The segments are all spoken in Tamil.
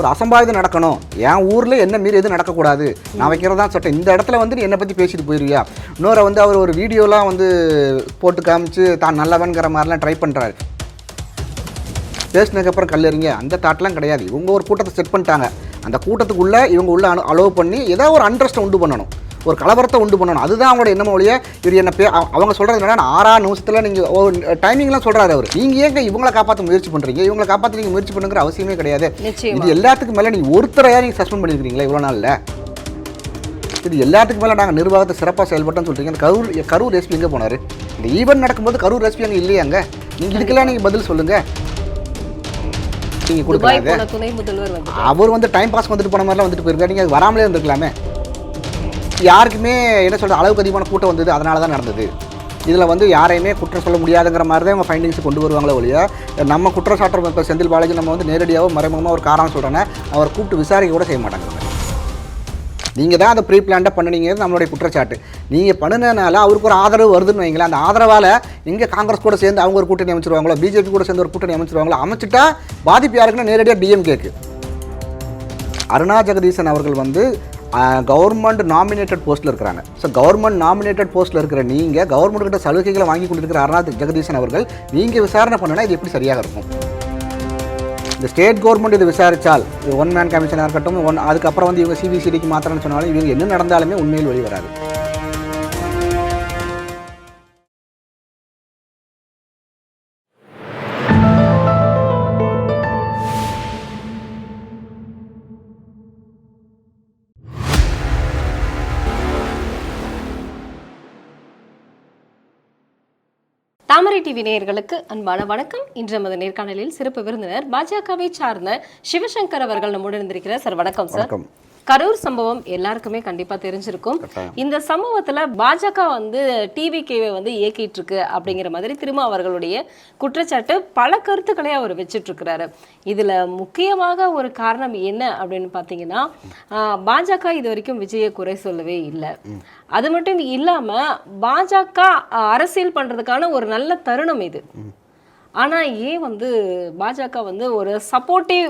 ஒரு அசம்பாவிதம் நடக்கணும். என் ஊரில் என்ன மீறி எதுவும் நடக்கக்கூடாது. நான் வைக்கிறதா சட்டம். இந்த இடத்துல வந்து நீ என்னை பற்றி பேசிட்டு போயிருவியா? இன்னொரு வந்து அவர் ஒரு வீடியோலாம் வந்து போட்டு காமிச்சு தான் நல்லவன்கிற மாதிரிலாம் ட்ரை பண்ணுறாரு பேசினதுக்கப்புறம் கல்லறிங்க அந்த தாட்லாம் கிடையாது. இவங்க ஒரு கூட்டத்தை செட் பண்ணிட்டாங்க. அந்த கூட்டத்துக்குள்ளே இவங்க உள்ள அனு அலோவ் பண்ணி ஏதோ ஒரு அண்ட்ரஸ்ட்டை உண்டு பண்ணணும். ஒரு கலவரத்தை உண்டு பண்ணணும். அதுதான் அவங்களோட எண்ணம் ஒழிய இவர் என்ன பே அவ- அவங்க சொல்கிறது என்னன்னா ஆறாம் நிமிஷத்தில் நீங்கள் டைமிங்லாம் சொல்கிறாரு அவர். நீங்கள் ஏங்க இவங்கள காப்பாற்ற முயற்சி பண்ணுறீங்க இவங்களை காப்பாற்ற நீங்கள் முயற்சி பண்ணுங்கிற அவசியமே கிடையாது. இது எல்லாத்துக்கும் மேலே நீங்கள் ஒருத்தரையா நீங்கள் சஸ்பெண்ட் பண்ணியிருக்கீங்களா இவ்வளோ நாளில்? இது எல்லாத்துக்கும் மேலே நாங்கள் நிர்வாகத்தை சிறப்பாக செயல்பட்டோம்னு சொல்கிறீங்க அந்த கரூர் கரூர் எஸ்பி எங்கே போனார்? இந்த ஈவெண்ட் நடக்கும்போது கரூர் எஸ்பி அங்கே இல்லையாங்க? நீங்கள் இதுக்கெல்லாம் நீங்கள் பதில் சொல்லுங்கள் நீங்கள் போன துணை முதல்வர் வந்து அவர் வந்து டைம் பாஸ் வந்துட்டு போன மாதிரிலாம் வந்துட்டு போயிருக்காரு. நீங்கள் வராமலே இருந்திருக்கலாமே. யாருக்குமே என்ன சொல்கிறது அளவுக்கு அதிகமான கூட்டம் வந்தது அதனால தான் நடந்தது. இதில் வந்து யாரையுமே குற்றம் சொல்ல முடியாதுங்கிற மாதிரி தான் அவங்க ஃபைண்டிங்ஸ் கொண்டு வருவாங்களே ஒழிய நம்ம குற்றம் சாட்டுற இப்போ செந்தில் பாலாஜி நம்ம வந்து நேரடியாகவோ மறைமுகமாக ஒரு காரணம் சொல்கிறேன்னா அவர் கூப்பிட்டு விசாரிக்க கூட செய்ய மாட்டாங்க நீங்கள் தான் அதை ப்ரீ பிளான்டாக பண்ணுனீங்க நம்மளுடைய குற்றச்சாட்டு. நீங்கள் பண்ணினால அவருக்கு ஒரு ஆதரவு வருதுன்னு வைங்களேன். அந்த ஆதரவால் இங்கே காங்கிரஸ் கூட சேர்ந்து அவங்க ஒரு கூட்டணி அமைச்சிருவாங்களோ பிஜேபி கூட சேர்ந்து ஒரு கூட்டணி அமைச்சிருவாங்களோ அமைச்சிட்டா பாதிப்பு யாருக்குன்னா நேரடியாக டிஎம்கேக்கு அருணா ஜெகதீசன் அவர்கள் வந்து கவர்மெண்ட் நாமினேட்டட் போஸ்ட்டில் இருக்கிறாங்க. ஸோ கவர்மெண்ட் நாமினேட்டட் போஸ்ட்டில் இருக்கிற நீங்கள் கவர்மெண்ட் கிட்ட சலுகைகளை வாங்கி கொண்டிருக்கிற அருணா ஜெகதீசன் அவர்கள் நீங்கள் விசாரணை பண்ணுனா இது எப்படி சரியாக இருக்கும்? இந்த ஸ்டேட் கவர்மெண்ட் இது விசாரித்தால் ஒன் மேன் கமிஷனாக இருக்கட்டும் ஒன் அதுக்கப்புறம் வந்து இவங்க சிபிசிடிக்கு மாத்திரம்னு சொன்னாலும் இவங்க என்ன நடந்தாலுமே உண்மையில் வெளிவராது. டிவி நேயர்களுக்கு அன்பான வணக்கம். இன்று நமது நேர்காணலில் சிறப்பு விருந்தினர் பாஜகவை சார்ந்த சிவசங்கர் அவர்கள் நம்முடன் இருந்திருக்கிறார். சார் வணக்கம் சார். கரூர் சம்பவம் எல்லாருக்குமே கண்டிப்பா தெரிஞ்சிருக்கும். இந்த சம்பவத்துல பாஜக வந்து டிவிகேவை வந்து இயக்கிட்டு இருக்கு அப்படிங்கிற மாதிரி திரும்ப அவர்களுடைய குற்றச்சாட்டு பல கருத்துக்களை அவர் வச்சிட்டு இருக்கிறாரு இதுல முக்கியமாக ஒரு காரணம் என்ன அப்படின்னு பாத்தீங்கன்னா பாஜக இது வரைக்கும் விஜயை குறை சொல்லவே இல்லை. அது மட்டும் இல்லாம பாஜக அரசியல் பண்றதுக்கான ஒரு நல்ல தருணம் இது. ஆனா ஏன் வந்து பாஜக வந்து ஒரு சப்போர்ட்டிவ்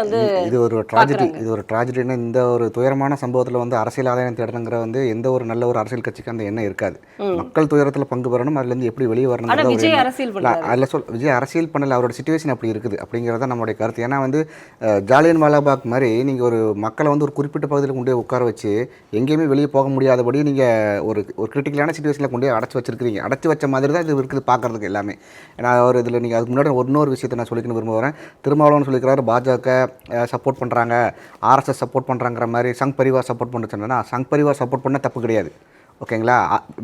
வந்து இது ஒரு ட்ராஜடி இது ஒரு ட்ராஜடினா இந்த ஒரு துயரமான சம்பவத்தில் வந்து அரசியல் ஆதாயம் தேடணுங்கிற வந்து எந்த ஒரு நல்ல ஒரு அரசியல் கட்சிக்கு அந்த எண்ணம் இருக்காது. மக்கள் துயரத்தில் பங்கு பெறணும் அதுலேருந்து எப்படி வெளியே வரணும் விஜய் அரசியல் அதில் சொல் விஜய் அரசியல் பண்ணல அவரோட சுச்சுவேஷன் அப்படி இருக்குது அப்படிங்கிறத நம்மளுடைய கருத்து. ஏன்னா வந்து ஜாலியன் வாலாபாக் மாதிரி நீங்கள் ஒரு மக்களை வந்து ஒரு குறிப்பிட்ட பகுதியில் கொண்டு உட்கார வச்சு எங்கேயுமே வெளியே போக முடியாதபடி நீங்கள் ஒரு ஒரு கிரிட்டிக்கலான சுச்சுவேஷனில் கொண்டு அடைச்சி வச்சிருக்கிறீங்க. அடைச்சி வச்ச மாதிரி தான் இது இருக்குது பார்க்கறதுக்கு எல்லாமே. ஏன்னா அவர் இதில் நீங்கள் அதுக்கு முன்னாடி ஒரு இன்னொரு விஷயத்தை நான் சொல்லிக்கணும் விரும்புகிறேன். திருமாவளவன் சொல்லிக்கிறாரு பாஜக சப்போர்ட் பண்ணுறாங்க ஆர்எஸ்எஸ் சப்போர்ட் பண்ணுறாங்கிற மாதிரி சங் பரிவார் சப்போர்ட் பண்ண சங் பரிவார் சப்போர்ட் பண்ண தப்பு கிடையாது. ஓகேங்களா?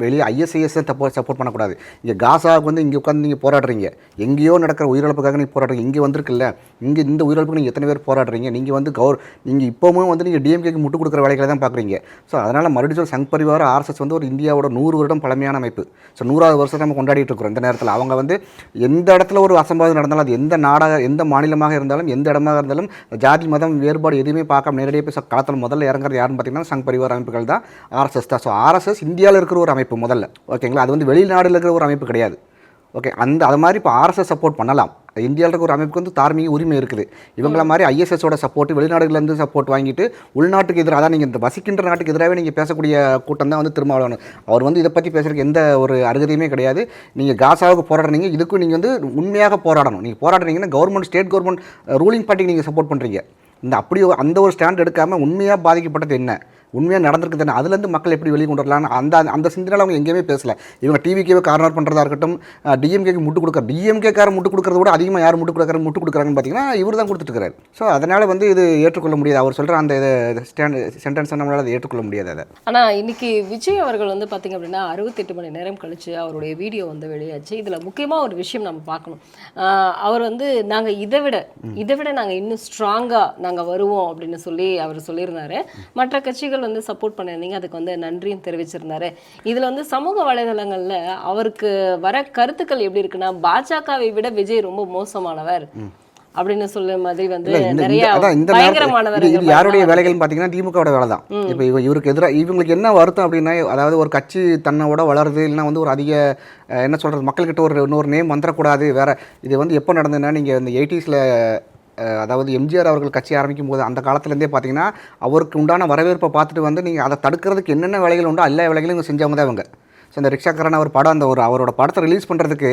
வெளியே ஐஎஸ்ஐஎஸ் தப்போ சப்போர்ட் பண்ணக்கூடாது. இங்கே காசாவுக்கு வந்து இங்கே உட்காந்து நீங்கள் போராடுறீங்க. எங்கேயோ நடக்கிற உயிரிழப்புக்காக நீங்கள் போராடுறீங்க. இங்கே வந்திருக்குல்ல. இங்கே இந்த உயிரிழப்புக்கு நீங்கள் எத்தனை பேர் போராடுறீங்க? நீங்கள் வந்து கவர் நீங்கள் இப்போவும் வந்து நீங்கள் டிஎம்கேக்கு முட்டு கொடுக்குற வேலைகளை தான் பார்க்குறீங்க ஸோ அதனால் மறுபடியும் சொல்ல சங் பரிவார ஆர்எஸ்எஸ் வந்து ஒரு இந்தியாவோட நூறு வருடம் பழமையான அமைப்பு. ஸோ நூறாவது வருஷத்தை நம்ம கொண்டாடிட்டு இருக்கிறோம் இந்த நேரத்தில். அவங்க வந்து எந்த இடத்துல ஒரு அசம்பாவிதம் நடந்தாலும் அது எந்த நாடாக எந்த மாநிலமாக இருந்தாலும் எந்த இடமாக இருந்தாலும் ஜாதி மதம் வேறுபாடு எதுவுமே பார்க்காம நேரடியாக போய் களத்தில் முதல்ல இறங்குறது யாருன்னு பார்த்தீங்கன்னா சங் பரிவார அமைப்புகள் தான் ஆர்எஸ்எஸ் தான். ஸோ ஆர்எஸ்எஸ் இந்தியாவில் இருக்கிற ஒரு அமைப்பு முதல்ல. ஓகேங்களா அது வந்து வெளிநாடுல இருக்கிற ஒரு அமைப்பு கிடையாது. ஓகே அந்த அது மாதிரி இப்போ ஆர்எஸ்எஸ் சப்போர்ட் பண்ணலாம். இந்தியாவில் இருக்கிற ஒரு அமைப்புக்கு வந்து தார்மீக உரிமை இருக்குது. இவங்கள மாதிரி ஐஎஸ்எஸோட சப்போர்ட் வெளிநாடுகள்லேருந்து சப்போர்ட் வாங்கிட்டு உள்நாட்டுக்கு எதிராக அதான் நீங்கள் இந்த வசிக்கின்ற நாட்டுக்கு எதிராகவே நீங்கள் பேசக்கூடிய கூட்டம் தான் வந்து திருமாவளவன். அவர் வந்து இதை பற்றி பேசுறதுக்கு எந்த ஒரு அருகதையுமே கிடையாது. நீங்கள் காசாவுக்கு போராடுறீங்க இதுக்கும் நீங்கள் வந்து உண்மையாக போராடணும். நீங்கள் போராடுறீங்கன்னா கவர்மெண்ட் ஸ்டேட் கவர்மெண்ட் ரூலிங் பார்ட்டிக்கு நீங்கள் சப்போர்ட் பண்ணுறீங்க இந்த அப்படி ஒரு- அந்த ஒரு ஸ்டாண்ட் எடுக்காமல் உண்மையாக பாதிக்கப்பட்டது என்ன? உண்மையாக நடந்திருக்குது என்ன? அதுலேருந்து மக்கள் எப்படி வெளியே கொண்டு வரலாம்னு அந்த அந்த சிந்தனையில் அவங்க எங்கேயுமே பேசல. இவங்க டிவிக்கே கார்னர் பண்ணுறதா இருக்கட்டும் டிஎம்கேக்கு முட்டு கொடுக்க டிஎம்கே கார முட்டு கொடுக்கறத விட அதிகமாக யார் முட்டு கொடுக்குறாரு முட்டு கொடுக்குறாங்கன்னு பார்த்தீங்கன்னா இவர் தான் கொடுத்துட்டு இருக்காரு. ஸோ அதனால் வந்து இது ஏற்றுக்கொள்ள முடியாது. அவர் சொல்கிற அந்த ஸ்டாண்ட் சென்டென்ஸை நம்மளால் அதை ஏற்றுக்கொள்ள முடியாது அதை. ஆனா இன்னைக்கு விஜய் அவர்கள் வந்து பாத்தீங்க அப்படின்னா அறுபத்தெட்டு மணி நேரம் கழிச்சு அவருடைய வீடியோ வந்து வெளியாச்சு. இதுல முக்கியமா ஒரு விஷயம் நம்ம பார்க்கணும். அவர் வந்து நாங்க இதை விட இதை விட நாங்க இன்னும் ஸ்ட்ராங்கா நாங்க வருவோம் அப்படின்னு சொல்லி அவர் சொல்லியிருந்தாரு. மற்ற கட்சிகள் வந்து சப்போர்ட் பண்ணியிருந்தீங்க. அதுக்கு வந்து நன்றியும் தெரிவிச்சிருந்தாரு. இதுல வந்து சமூக வலைதளங்கள்ல அவருக்கு வர கருத்துக்கள் எப்படி இருக்குன்னா பாஜகவை விட விஜய் ரொம்ப மோசமானவர் அப்படின்னு சொல்ல மாதிரி வந்து நிறைய பயங்கரமானவர் யாருடைய வேலைகள்னு பார்த்தீங்கன்னா திமுகவோட வேலை தான். இப்போ இவ இவருக்கு எதிராக இவங்களுக்கு என்ன வருத்தம் அப்படின்னா அதாவது ஒரு கட்சி தன்னோட வளருது இல்லைன்னா வந்து ஒரு அதிக என்ன சொல்கிறது மக்கள்கிட்ட ஒரு இன்னொரு நேம் வந்துடக்கூடாது வேற இது வந்து எப்போ நடந்ததுன்னா நீங்கள் இந்த எயிட்டிஸில் அதாவது எம்ஜிஆர் அவர்கள் கட்சி ஆரம்பிக்கும் போது அந்த காலத்துலேருந்தே பார்த்தீங்கன்னா அவருக்கு உண்டான வரவேற்பை பார்த்துட்டு வந்து நீங்கள் அதை தடுக்கிறதுக்கு என்னென்ன வேலைகள் உண்டோ எல்லா வேலைகளும் இவங்க செஞ்சவங்க தான் இவங்க. ஸோ இந்த ரிக்ஷாக்காரன் அவர் படம் அந்த ஒரு அவரோட படத்தை ரிலீஸ் பண்ணுறதுக்கு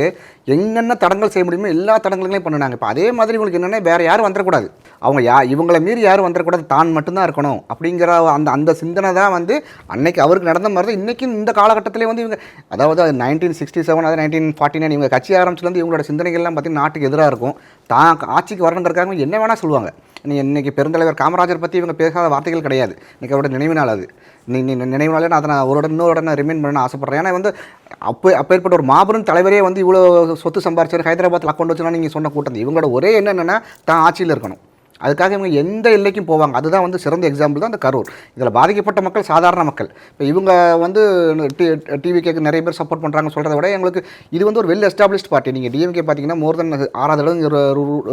என்னென்ன தடங்கள் செய்ய முடியுமோ எல்லா தடங்களையும் பண்ணினாங்க. இப்போ அதே மாதிரி உங்களுக்கு என்னென்ன வேறு யாரும் வந்துடக்கூடாது. அவங்க யா இவங்களை மீறி யாரும் வந்துடக்கூடாது தான் மட்டும்தான் இருக்கணும் அப்படிங்கிற அந்த அந்த சிந்தனை தான் வந்து அன்னைக்கு அவருக்கு நடந்த மாதிரி தான் இன்றைக்கும் இந்த காலகட்டத்திலே வந்து இவங்க அதாவது நைன்டீன் சிக்ஸ்டி செவன் அதாவது நைன்டீன் ஃபார்ட்டி நைன் இவங்க கட்சி ஆரம்பிச்சுலேருந்து இவங்களோட சிந்தனைகள்லாம் பார்த்தீங்கன்னா நாட்டுக்கு எதிராக இருக்கும். தான் ஆட்சிக்கு வரணுங்கிறக்காக என்ன வேணால் சொல்லுவாங்க. நீ இன்னைக்கு பெருந்தலைவர் காமராஜர் பற்றி இவங்க பேசாத வார்த்தைகள் கிடையாது. இன்றைக்கி அவரோட நினைவு நாள் அது. நீ நீ நான் அதை நான் அவரோட இன்னொரு நான் ரிமைண்ட் பண்ண ஆசைப்பட்றேன். ஏன்னா வந்து அப்போ அப்பேற்பட்ட ஒரு மாபெரும் தலைவரே வந்து இவ்வளோ சொத்து சம்பாரிச்சார் ஹைதராபாத்தில் அக்கௌண்ட் வச்சுனா நீங்கள் சொன்ன கூட்டம் இவங்களோட ஒரே என்னென்னா தான் ஆட்சியில் இருக்கணும். அதுக்காக இவங்க எந்த எல்லைக்கும் போவாங்க. அதுதான் வந்து சிறந்த எக்ஸாம்பிள் தான் அந்த கரூர். இதில் பாதிக்கப்பட்ட மக்கள் சாதாரண மக்கள். இப்போ இவங்க வந்து டிவி கேக்கு நிறைய பேர் சப்போர்ட் பண்ணுறாங்க சொல்கிறத விட எங்களுக்கு இது வந்து ஒரு வெல் எஸ்டாப்ளிஷ்ட் பார்ட்டி நீங்கள் டிஎம்கே பார்த்தீங்கன்னா மோர் தென் ஆறாவது அளவு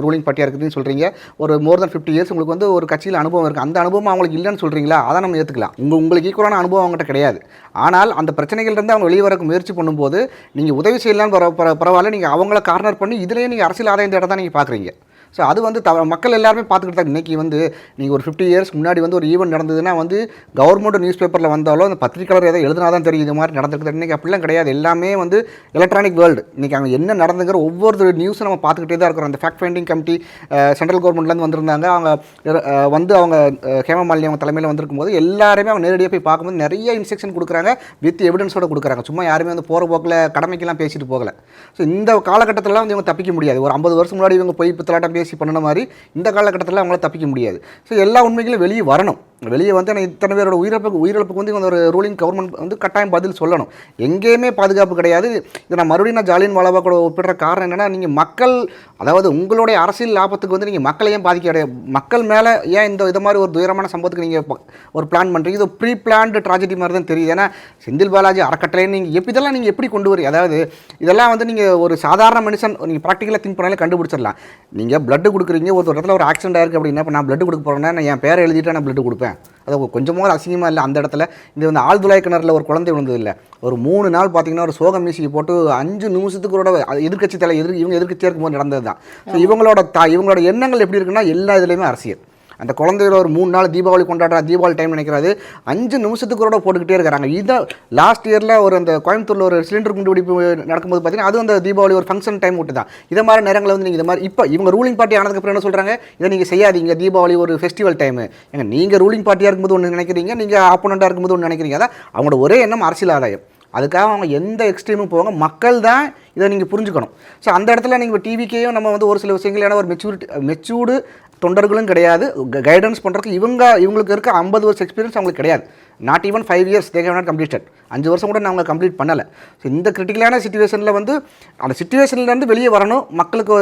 ரூலிங் பார்ட்டியாக இருக்குதுன்னு சொல்கிறீங்க ஒரு மோர் தென் ஃபிஃப்டி இயர்ஸ் உங்களுக்கு வந்து ஒரு கட்சியில் அனுபவம் இருக்குது அந்த அனுபவம் அவங்களுக்கு இல்லைன்னு சொல்கிறீங்களா அதை நம்ம ஏற்றுக்கலாம் உங்கள் உங்களுக்கு ஈக்குவலான அனுபவம் அவங்ககிட்ட கிடையாது. ஆனால் அந்த பிரச்சனைகள்லேருந்து அவங்க வெளியே வரக்கு முயற்சி பண்ணும்போது நீங்கள் உதவி செய்யலாம் பரவாயில்ல. நீங்கள் அவங்கள கார்னர் பண்ணி இதுலேயே நீங்கள் அரசியல் ஆதாயம் தேட தான் நீங்கள் பார்க்குறீங்க ஸோ அது வந்து த மக்கள் எல்லாருமே பார்த்துக்கிட்டு தான் இன்றைக்கி வந்து நீங்கள் ஒரு ஃபிஃப்டி இயர்ஸ் முன்னாடி வந்து ஒரு ஈவெண்ட் நடந்ததுன்னா வந்து கவர்மெண்ட் நியூஸ் பேப்பரில் வந்தாலும் அந்த பத்திரிக்கையாளர் ஏதோ எழுதினா தான் தெரியும் இது மாதிரி நடந்திருக்குது. இன்றைக்கி அப்படிலாம் கிடையாது. எல்லாமே வந்து எலக்ட்ரானிக் வேர்ல்டு இன்றைக்கி அங்கே என்ன நடந்துங்கிற ஒவ்வொரு நியூஸும் நம்ம பார்த்துக்கிட்டே தான் இருக்கிறோம். அந்த ஃபேக்ட் ஃபைண்டிங் கமிட்டி சென்ட்ரல் கவர்மெண்ட்லேருந்து வந்திருந்தாங்க. அவங்க வந்து அவங்க ஹேமமாலினி அவங்க தலைமையில் வந்திருக்கும் போது எல்லாருமே அவங்க நேரடியாக போய் பார்க்கும்போது நிறைய இன்ஸ்ட்ரக்ஷன் கொடுக்குறாங்க வித் எவிடன்ஸோட கொடுக்குறாங்க. சும்மா யாருமே வந்து போகிற போக்கில் கடமைக்கெல்லாம் பேசிட்டு போகலை. ஸோ இந்த காலகட்டத்திலலாம் வந்து இவங்க தப்பிக்க முடியாது. ஒரு ஐம்பது வருஷம் முன்னாடி இவங்க போய் பித்தலாட்டம் பேசி பண்ணின மாதிரி இந்த காலகட்டத்தில் அவங்களால தப்பிக்க முடியாது. ஸோ எல்லா உண்மைகளும் வெளியே வரணும். வெளியே வந்து எனக்கு இத்தனை பேரோட உயிரிழப்புக்கு உயிரிழப்புக்கு வந்து ஒரு ரூலிங் கவர்மெண்ட் வந்து கட்டாயம் பதில் சொல்லணும். எங்கேயுமே பாதுகாப்பு கிடையாது. இதை நான் மறுபடியும் நான் ஜாலியன் வாலாபா கூட ஒப்பிடுற காரணம் என்னன்னா நீங்கள் மக்கள் அதாவது உங்களுடைய அரசியல் லாபத்துக்கு வந்து நீங்கள் மக்களை ஏன் பாதிக்க கிடையாது? மக்கள் மேலே ஏன் இந்த இது மாதிரி ஒரு துயரமான சம்பவத்துக்கு நீங்கள் ஒரு பிளான் பண்ணுறீங்க இது ப்ரீ பிளான்டு ட்ராஜடி மாதிரி தான் தெரியுது. ஏன்னா செந்தில் பாலாஜி அறக்கட்டளை நீங்கள் எப்படி இதெல்லாம் நீங்கள் எப்படி கொண்டு வரீங்க? அதாவது இதெல்லாம் வந்து நீங்கள் ஒரு சாதாரண மனுஷன் நீங்கள் ப்ராக்டிக்கலாக திங்க் பண்ணாலே கண்டுபிடிச்சிடலாம். நீங்கள் பிளட்டு கொடுக்குறீங்க ஒரு இடத்துல ஒரு ஆக்சிடென்ட் ஆயிருக்கு அப்படின்னா இப்போ நான் பிளட் கொடுக்க போகிறேன்னா நான் என் பேரை எழுதிட்டு நான் பிளட் கொடுப்பேன். அது கொஞ்சமாக அசிங்கமாக இல்லை அந்த இடத்துல. இது வந்து ஆழ்துளை கிணறுல ஒரு குழந்தை விழுந்தது இல்லை ஒரு மூணு நாள் பார்த்தீங்கன்னா ஒரு சோக மியூசிக் போட்டு அஞ்சு நிமிஷத்துக்கு கூட எதிர்கட்சி தலை எதிர் இவங்க எதிர்கட்சியாக இருக்கும்போது நடந்தது தான் ஸோ இவங்களோட தா இவங்களோட எண்ணங்கள் எப்படி இருக்குன்னா எல்லா இதுலேயுமே அரசியல். அந்த குழந்தைகள் ஒரு மூணு நாள் தீபாவளி கொண்டாடுற தீபாவளி டைம் நினைக்கிறாரு. அஞ்சு நிமிஷத்துக்கு கூட போட்டுக்கிட்டே இருக்கிறாங்க இதை லாஸ்ட் இயரில் ஒரு அந்த கோயம்புத்தூரில் ஒரு சிலிண்டர் குண்டுபிடிப்பு நடக்கும்போது பார்த்தீங்கன்னா அது அந்த தீபாவளி ஒரு ஃபங்க்ஷன் டைம் விட்டு தான். இதை மாதிரி நேரங்களில் வந்து நீங்கள் இது மாதிரி இப்போ இவங்க ரூலிங் பார்ட்டி ஆனதுக்கப்புறம் என்ன சொல்கிறாங்க இதை நீங்கள் செய்யாதீங்க தீபாவளி ஒரு ஃபெஸ்டிவல் டைமு ஏங்க நீங்கள் ரூலிங் பார்ட்டியாக இருக்கும்போது ஒன்று நினைக்கிறீங்க நீங்கள் ஆப்போனண்ட்டாக இருக்கும்போது ஒன்று நினைக்கிறீங்க. அதான் அவங்களோட ஒரே எண்ணம் அரசியல் ஆதாயம். அதுக்காக அவங்க எந்த எக்ஸ்ட்ரீமும் போவாங்க மக்கள் தான் இதை நீங்கள் புரிஞ்சுக்கணும். ஸோ அந்த இடத்துல நீங்கள் டிவிக்கையும் நம்ம வந்து ஒரு சில விஷயங்கள் ஏன்னா ஒரு மெச்சூரிட்டி மெச்சூர்டு தொண்டர்களும் கிடையாது. கைடன்ஸ் பண்ணுறதுக்கு இவங்க இவங்களுக்கு இருக்க ஐம்பது வருஷம் எக்ஸ்பீரியன்ஸ் அவங்களுக்கு கிடையாது. நாட் ஈவன் ஃபைவ் இயர்ஸ் தேவை நாட் கம்ப்ளீட்டட் அஞ்சு வருஷம் கூட நாங்கள் கம்ப்ளீட் பண்ணலை. ஸோ இந்த கிரிட்டிக்கலான சுச்சுவேஷனில் வந்து அந்த சுச்சுவேஷன்லேருந்து வெளியே வரணும். மக்களுக்கு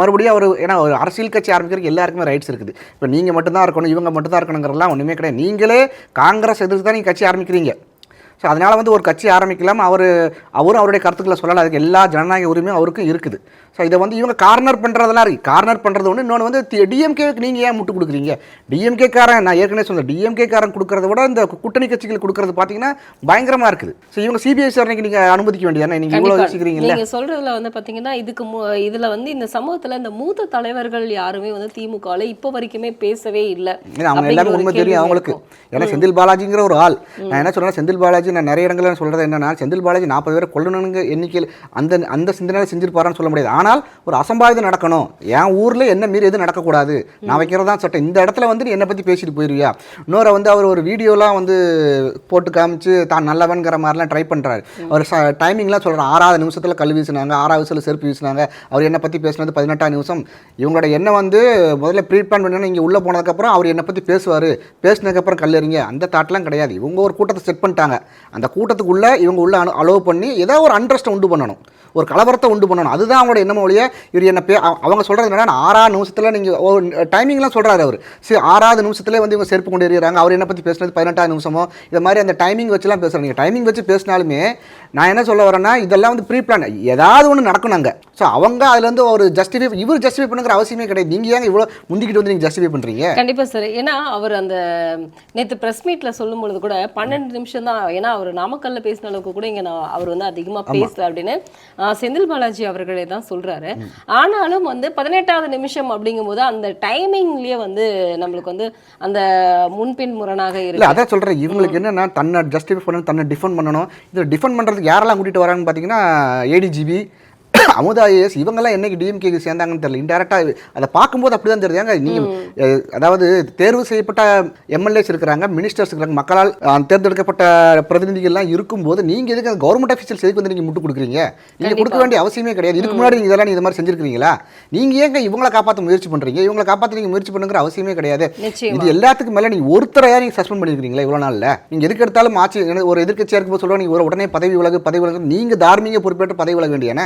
மறுபடியும் ஒரு ஏன்னா ஒரு அரசியல் கட்சி ஆரம்பிக்கிறதுக்கு எல்லாருக்குமே ரைட்ஸ் இருக்குது. இப்போ நீங்கள் மட்டும்தான் இருக்கணும் இவங்க மட்டும்தான் இருக்கணுங்கிறலாம் ஒன்றுமே கிடையாது. நீங்களே காங்கிரஸ் எதிர்த்து தான் நீங்கள் கட்சி ஆரம்பிக்கிறீங்க. ஸோ அதனால் வந்து ஒரு கட்சி ஆரம்பிக்கலாம் அவர் அவரும் அவருடைய கருத்துக்களை சொல்லலாம் அதுக்கு எல்லா ஜனநாயக உரிமையும் அவருக்கும் இருக்குது. ஸோ இதை வந்து இவங்க கார்னர் பண்ணுறதெல்லாம் இருக்குது கார்னர் பண்ணுறது ஒன்று இன்னொன்று வந்து டிஎம்கேக்கு நீங்கள் ஏன் முட்டு கொடுக்குறீங்க? டிஎம்கே காரன் நான் ஏற்கனவே சொன்னேன் டிஎம்கே காரன் கொடுக்கறத விட இந்த கூட்டணி கட்சிகள் கொடுக்கறது பார்த்தீங்கன்னா பயங்கரமாக இருக்குது. ஸோ இவங்க சிபிஐ விசாரணைக்கு நீங்கள் அனுமதிக்க வேண்டியதானே நீங்கள் இவ்வளோ கண்டிப்பா. யோசிக்கிறீங்கல்ல? நீங்க சொல்றதுல வந்து பாத்தீங்கன்னா இதுக்கு மு- இதுல வந்து இந்த சமூகத்துல இந்த மூத்த தலைவர்கள் யாருமே வந்து திமுகல இப்போ வரைக்குமே பேசவே இல்ல. அவங்க எல்லாமே உண்மை தெரியும் அவங்களுக்கு. ஏன்னா செந்தில் பாலாஜிங்கிற ஒரு ஆள். நான் என்ன சொல்றேன் செந்தில் பாலாஜி நான் நிறைய இடங்கள்ல சொல்றது என்னன்னா செந்தில் பாலாஜி நாற்பது பேரை கொல்லணுங்க எண்ணிக்கையில் அந்த அந்த சிந்தனையில் செஞ்சிருப்பாரான்னு சொல்ல முடியாது. ஆனால் ஒரு அசம்பாவிதம் நடக்கணும். என் ஊரில் என்ன மீறி எதுவும் நடக்கக்கூடாது. நான் வைக்கிறதா சட்டம். இந்த இடத்துல வந்து நீ என்னை பற்றி பேசிட்டு போயிருவியா? இன்னொரு வந்து அவர் ஒரு வீடியோலாம் வந்து போட்டு காமிச்சு தான் நல்லவன்கிற மாதிரிலாம் ட்ரை பண்ணுறாரு அவர் டைமிங்லாம் சொல்கிறார் ஆறாவது நிமிஷத்தில் கல் வீசினாங்க. ஆறாவது நிமிஷத்தில் செருப்பு வீசினாங்க. அவர் என்னை பற்றி பேசினது பதினெட்டாம் நிமிஷம். இவங்களோட எண்ணம் வந்து முதல்ல ப்ரீப்ளான் பண்ணி இங்கே உள்ளே போனதுக்கப்புறம் அவர் என்னை பற்றி பேசுவார். பேசினதுக்கப்புறம் கல்லறிங்க. அந்த தாட்லாம் கிடையாது. இவங்க ஒரு கூட்டத்தை செட் பண்ணிட்டாங்க. அந்த கூட்டத்துக்குள்ளே இவங்க உள்ள அலோவ் பண்ணி ஏதோ ஒரு அண்ட்ரஸ்ட்டை உண்டு பண்ணணும். ஒரு கலவரத்தை உண்டு பண்ணணும். அதுதான் அவங்களோட எண்ணம் ஒழிய இவர் என்ன பே அவங்க சொல்கிறது என்னன்னா ஆறாவது நிமிஷத்தில் நீங்கள் டைமிங்லாம் சொல்கிறாரு அவர். சரி ஆறாவது நிமிஷத்துல வந்து இவங்க செருப்பு கொண்டு எறிகிறாங்க அவர் என்ன பற்றி பேசுனது? பதினெட்டாவது நிமிஷமோ? இது மாதிரி அந்த டைமிங் வச்சுலாம் பேசுகிறாங்க நீங்கள் டைமிங் வச்சு பேசினாலுமே நான் என்ன சொல்ல வரேன்னா இதெல்லாம் வந்து ப்ரீ பிளான் ஏதாவது ஒன்று நடக்கும் நாங்கள் ஸோ அவங்க அதுல இருந்து ஒரு ஜஸ்டிஃபை இவர் ஜஸ்டிஃபை பண்ணுங்கிற அவசியமே கிடையாது. நீங்கள் ஏங்க இவ்வளோ முந்திக்கிட்டு வந்து நீங்கள் ஜஸ்டிஃபை பண்ணுறீங்க கண்டிப்பா சார் ஏன்னா அவர் அந்த நேத்து பிரஸ் மீட்ல சொல்லும் பொழுது கூட பன்னெண்டு நிமிஷம் தான் ஏன்னா அவர் நாமக்கல்ல பேசின அளவுக்கு கூட இங்க நான் அவர் வந்து அதிகமா பேசல அப்படின்னு செந்தில் பாலாஜி அவர்களே தான் சொல்றாரு. சொல்றாரு ஆனாலும் வந்து பதினெட்டாவது நிமிஷம் அப்படிங்கும்போது அந்த டைமிங்லயே வந்து நம்மளுக்கு வந்து அந்த முன்பின் முரணாக இல்ல இருக்கு. அதான் சொல்றேன். இவங்களுக்கு என்னன்னா தன்னை ஜஸ்டிஃபை பண்ணணும் தன்னை டிஃபெண்ட் பண்ணணும். இதில் டிஃபெண்ட் பண்றதுக்கு யாரெல்லாம் கூட்டிகிட்டு வராங்கன்னு பார்த்தீங்கன்னா ஏடிஜிபி அமுதா ஐஏஎஸ் இவங்கெல்லாம் என்னைக்கு டிஎம்கேக்கு சேர்ந்தாங்கன்னு தெரியல. இன்டெரக்டா அதை பார்க்கும்போது அப்படிதான் தெரியுது. ஏங்க நீங்க அஹ், அதாவது தேர்வு செய்யப்பட்ட எம்எல்ஏஸ் இருக்கிறாங்க மினிஸ்டர்ஸ் இருக்கிறாங்க மக்களால் தேர்ந்தெடுக்கப்பட்ட பிரதிநிதிகள்லாம் இருக்கும்போது நீங்க எதுக்கு கவர்மெண்ட் அஃபீஷியல்ஸ் எதுக்கு வந்து நீங்க முட்டு கொடுக்குறீங்க? நீங்க கொடுக்க வேண்டிய அவசியமே கிடையாது. இதுக்கு முன்னாடி நீங்க இதெல்லாம் நீங்க இந்த மாதிரி செஞ்சிருக்கீங்களா நீங்க ஏங்க இவங்களை காப்பாற்ற முயற்சி பண்றீங்க? இவங்களை காப்பாற்ற நீங்க முயற்சி பண்ணுங்கிற அவசியமே கிடையாது. இது எல்லாத்துக்கும் மேல நீங்க ஒருத்தரையா நீங்க சஸ்பெண்ட் பண்ணிருக்கீங்களா இவ்வளவு நாள்ல? நீங்க எதுக்கு எடுத்தாலும் ஆட்சி ஒரு எதிர்க்கட்சியா இருக்கும்போது சொல்லுவாங்க நீங்க ஒரு உடனே பதவி விலகு பதவி விலகு நீங்க தார்மீக பொறுப்பேற்று பதவி விலக வேண்டியன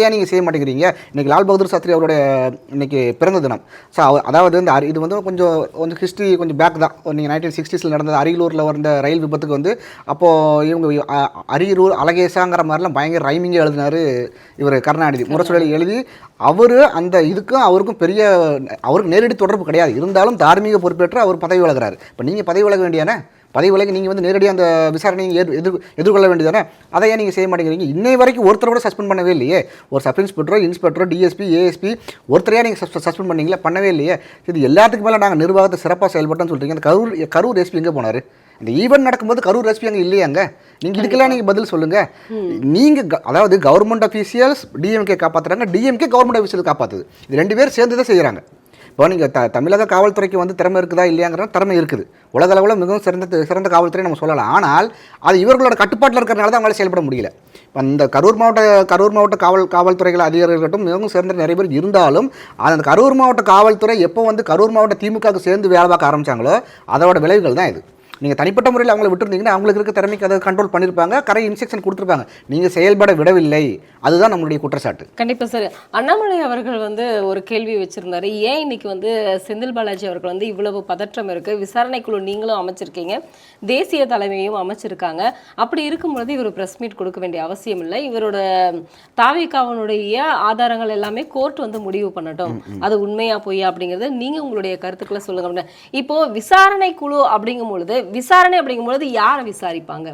அதையா நீங்கள் செய்ய மாட்டேங்கிறீங்க. இன்னைக்கு லால் பகதூர் சாஸ்திரி அவருடைய இன்னைக்கு பிறந்த தினம். ஸோ அதாவது இந்த அரி- இது வந்து கொஞ்சம் கொஞ்சம் ஹிஸ்ட்ரி கொஞ்சம் பேக் தான். நீங்கள் நைன்டீன் சிக்ஸ்டீஸில் நடந்த அரியலூரில் வந்த ரயில் விபத்துக்கு வந்து அப்போது இவங்க அ- அரியலூர் அழகேசாங்கிற மாதிரிலாம் பயங்கர ரைமிங்காக எழுதினார் இவர் கருணாநிதி. முரசொலியில் எழுதி அவர் அந்த இதுக்கும் அவருக்கும் பெரிய அவருக்கு நேரடி தொடர்பு கிடையாது. இருந்தாலும் தார்மீக பொறுப்பேற்று அவர் பதவி விலகிறார் இப்போ நீங்கள் பதவி விலக வேண்டியானே பதவி விலகி நீங்கள் வந்து நேரடியாக அந்த விசாரணையை எதிர் எதிர் எதிர்கொள்ள வேண்டியதானே அதை ஏன் நீங்கள் செய்ய மாட்டேங்கிறீங்க? இன்னை வரைக்கும் ஒருத்தர் கூட சஸ்பெண்ட் பண்ணவே இல்லையே. ஒரு சப் இன்ஸ்பெக்டரோ இன்ஸ்பெக்டரோ டிஎஸ்பி ஏஎஸ்பி ஒருத்தரையா நீங்கள் சஸ்பெண்ட் பண்ணீங்களா? பண்ணவே இல்லையே. இது எல்லாத்துக்கு மேலே நாங்கள் நிர்வாகத்தை சிறப்பாக செயல்பட்டோம்னு சொல்கிறீங்க அந்த கரூர் கரூர் எஸ்பி எங்கே போனார்? இந்த ஈவெண்ட் நடக்கும்போது கரூர் எஸ்பி அங்கே இல்லையாங்க நீங்கள் இதுக்கெல்லாம் நீங்கள் பதில் சொல்லுங்கள் நீங்கள் அதாவது கவர்மெண்ட் அஃபீஷியல்ஸ் டிஎம்கே காப்பாற்றுறாங்க டிஎம்கே கவர்மெண்ட் அஃபீஷியல் காப்பாற்றுது இது ரெண்டு பேர் சேர்ந்து தான் செய்கிறாங்க இப்போ நீங்கள் த தமிழக காவல்துறைக்கு வந்து திறமை இருக்குதா இல்லையாங்கிற திறமை இருக்குது. உலக அளவில் மிகவும் சிறந்த சிறந்த காவல்துறை நம்ம சொல்லலாம். ஆனால் அது இவர்களோட கட்டுப்பாட்டில் இருக்கிறனால தான் அவங்களால செயல்பட முடியல. இப்போ இந்த கரூர் மாவட்ட கரூர் மாவட்ட காவல் காவல்துறைகள் அதிகாரிகட்டும் மிகவும் சிறந்த நிறைய பேர் இருந்தாலும் அந்த கரூர் மாவட்ட காவல்துறை எப்போ வந்து கரூர் மாவட்ட திமுகவுக்கு சேர்ந்து வேலை பார்க்க ஆரம்பிச்சாங்களோ அதோட விளைவுகள் தான் இது. நீங்கள் தனிப்பட்ட முறையில் அவங்கள விட்டுருந்தீங்கன்னா அவங்களுக்கு இருக்க திறமைக்கு அதை கண்ட்ரோல் பண்ணியிருப்பாங்க கரை இன்ஸ்ட்ரக்ஷன் கொடுத்துருப்பாங்க நீங்கள் செயல்பட விடவில்லை. அதுதான் நம்மளுடைய குற்றச்சாட்டு. கண்டிப்பா சார். அண்ணாமலை அவர்கள் வந்து ஒரு கேள்வி வச்சிருந்தாரு. ஏன் இன்னைக்கு வந்து செந்தில் பாலாஜி அவர்கள் வந்து இவ்வளவு பதற்றம் இருக்கு? விசாரணை குழு நீங்களும் அமைச்சிருக்கீங்க. தேசிய தலைமையும் அமைச்சிருக்காங்க. அப்படி இருக்கும்பொழுது இவர் பிரஸ் மீட் கொடுக்க வேண்டிய அவசியம் இல்லை. இவரோட தாவிகாவனுடைய ஆதாரங்கள் எல்லாமே கோர்ட் வந்து முடிவு பண்ணட்டும். அது உண்மையா பொய்யா அப்படிங்கறது நீங்க உங்களுடைய கருத்துக்களை சொல்லுங்க அப்படின்னு. இப்போ விசாரணை குழு அப்படிங்கும் பொழுது விசாரணை அப்படிங்கும் பொழுது யாரை விசாரிப்பாங்க?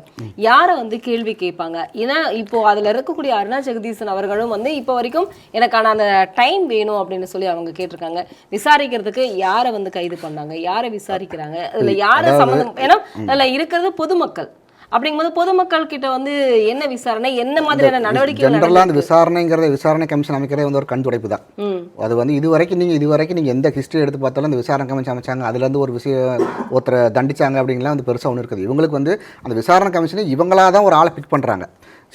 யாரை வந்து கேள்வி கேட்பாங்க? ஏன்னா இப்போ அதுல இருக்கக்கூடிய அருணா ஜெகதீசன் அவர்களும் வந்து இப்போ வரைக்கும் எனக்கான அந்த டைம் வேணும் அப்படின்னு சொல்லி அவங்க கேட்டிருக்காங்க. விசாரிக்கிறதுக்கு யாரை வந்து கைது பண்ணாங்க? யாரை விசாரிக்கிறாங்க? அதுல யாரை சம்மந்தம்? ஏன்னா அதுல இருக்கிறது பொதுமக்கள். அப்படிங்கும்போது பொதுமக்கள் கிட்ட வந்து என்ன விசாரணை? என்ன மாதிரியான நடவடிக்கைகள் ஜென்ரலாக அந்த? விசாரணைங்கிறத விசாரணை கமிஷன் அமைக்கிறதே வந்து ஒரு கண் துடைப்பு தான் அது வந்து இது வரைக்கும் நீங்கள் இது வரைக்கும் நீங்கள் எந்த ஹிஸ்ட்ரி எடுத்து பார்த்தாலும் அந்த விசாரணை கமிஷன் அமைச்சாங்க. அதுலேருந்து ஒரு விஷயம் ஒருத்தரை தண்டிச்சாங்க அப்படிங்கலாம் வந்து பெருசாக ஒன்று இருக்குது. இவங்களுக்கு வந்து அந்த விசாரணை கமிஷனை இவங்களாக தான் ஒரு ஆளை பிக் பண்ணுறாங்க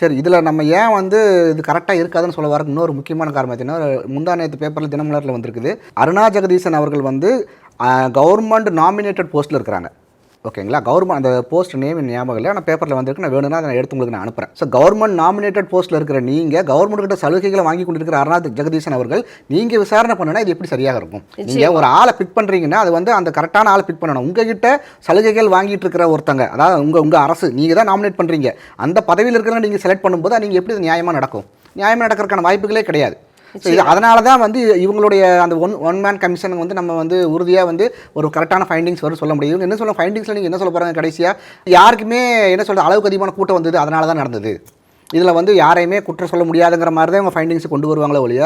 சரி இதில் நம்ம ஏன் வந்து இது கரெக்டாக இருக்காதுன்னு சொல்ல வரக்கு இன்னொரு முக்கியமான காரணம் பார்த்தீங்கன்னா முந்தா நேற்று பேப்பரில் தினமலரில் வந்திருக்குது. அருணா ஜெகதீசன் அவர்கள் வந்து கவர்மெண்ட் நாமினேட்டட் போஸ்ட்டில் இருக்கிறாங்க. ஓகேங்களா? கவர்மெண்ட் அந்த போஸ்ட் நேம் ஞாபகம் இல்லை. ஆனால் பேப்பரில் வந்திருக்கு. நான் வேணும்னா அதை எடுத்து உங்களுக்கு நான் அனுப்புகிறேன் ஸோ கவர்மெண்ட் நாமினேட்டட் போஸ்ட்டில் இருக்கிற நீங்கள் கவர்மெண்ட் கிட்ட சலுகைகளை வாங்கி கொண்டிருக்கிற அருணா ஜெகதீசன் அவர்கள் நீங்கள் விசாரணை பண்ணுனா இது எப்படி சரியாக இருக்கும்? நீங்கள் ஒரு ஆளை பிக் பண்ணுறீங்கன்னா அது வந்து அந்த கரெக்டான ஆளை பிக் பண்ணணும். உங்ககிட்ட சலுகைகள் வாங்கிட்டு இருக்கிற ஒருத்தங்க அதாவது உங்கள் உங்கள் அரசு நீங்கள் தான் நாமினேட் பண்ணுறீங்க அந்த பதவியில் இருக்கிறவங்க நீங்கள் செலக்ட் பண்ணும்போது நீங்கள் எப்படி நியாயமாக நடக்கும்? நியாயமாக நடக்கிறதுக்கான வாய்ப்புகளே கிடையாது. இது அதனால தான் வந்து இவங்களுடைய அந்த ஒன் ஒன் மேன் கமிஷன் வந்து நம்ம வந்து உறுதியாக வந்து ஒரு கரெக்டான ஃபைண்டிங்ஸ் வரும் சொல்ல முடியும். என்ன சொல்ல ஃபைண்டிங்ஸில் நீங்கள் என்ன சொல்ல போகிறாங்க கடைசியாக யாருக்குமே என்ன சொல்கிறது அளவுக்கு அதிகமான கூட்டம் வந்தது அதனால தான் நடந்தது. இதில் வந்து யாரையுமே குற்றம் சொல்ல முடியாதுங்கிற மாதிரி தான் இவங்க ஃபைண்டிங்ஸ் கொண்டு வருவாங்களே ஒழிய